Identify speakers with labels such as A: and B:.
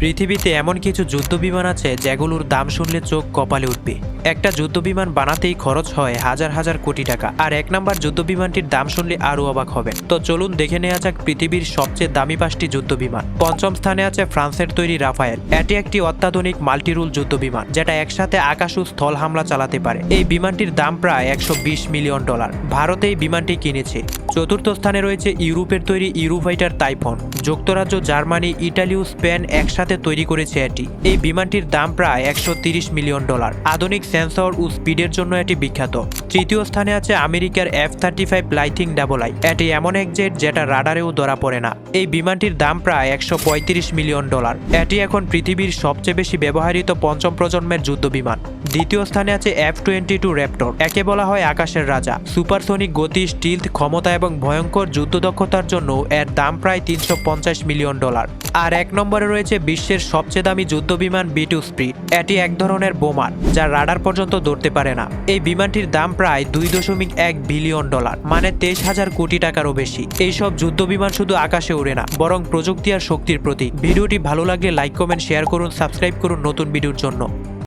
A: পৃথিবীতে এমন কিছু যুদ্ধবিমান আছে যেগুলোর দাম শুনলে চোখ কপালে উঠবে। একটা যুদ্ধবিমান বানাতেই খরচ হয় হাজার হাজার কোটি টাকা। আর এক নম্বর যুদ্ধবিমানটির দাম শুনলে আরও অবাক হবে তো চলুন দেখে নেওয়া যাক পৃথিবীর সবচেয়ে দামি পাঁচটি যুদ্ধবিমান। পঞ্চম স্থানে আছে ফ্রান্সের তৈরি রাফায়েল। এটি একটি অত্যাধুনিক মাল্টিরুল যুদ্ধবিমান, যেটা একসাথে আকাশ ও স্থল হামলা চালাতে পারে। এই বিমানটির দাম প্রায় একশো বিশ মিলিয়ন ডলার। ভারতে এই বিমানটি কিনেছে। চতুর্থ স্থানে রয়েছে ইউরোপের তৈরি ইউরোফাইটার তাইফন। যুক্তরাজ্য, জার্মানি, ইটালি ও স্পেন একসাথে তৈরি করেছে এটি। এই বিমানটির দাম প্রায় একশো মিলিয়ন ডলার। আধুনিক সেন্সর ও স্পিডের জন্য এটি বিখ্যাত। তৃতীয় স্থানে আছে আমেরিকার F thirty five lightning double I এটি এমন এক জেট যেটা রাডারেও ধরা পড়ে না। এই বিমানটির দাম প্রায় একশো মিলিয়ন ডলার। এটি এখন পৃথিবীর সবচেয়ে বেশি ব্যবহৃত পঞ্চম প্রজন্মের যুদ্ধ বিমান। দ্বিতীয় স্থানে আছে এফ টোয়েন্টি টু র্যাপটর একে বলা হয় আকাশের রাজা। সুপারসনিক গতি স্টিলথ ক্ষমতা এবং ভয়ঙ্কর যুদ্ধ দক্ষতার জন্য এর দাম প্রায় তিনশো পঞ্চাশ মিলিয়ন ডলার। আর এক নম্বরে রয়েছে বিশ্বের সবচেয়ে দামি যুদ্ধ বিমান বি টু স্প্রিট এটি এক ধরনের বোমান যা রাডার পর্যন্ত ধরতে পারে না। এই বিমানটির দাম প্রায় দুই দশমিক এক বিলিয়ন ডলার মানে তেইশ হাজার কোটি টাকারও বেশি। এইসব যুদ্ধ বিমান শুধু আকাশে উড়ে না, বরং প্রযুক্তি আর শক্তির প্রতীক ভিডিওটি ভালো লাগলে লাইক, কমেন্ট, শেয়ার করুন, সাবস্ক্রাইব করুন নতুন ভিডিওর জন্য।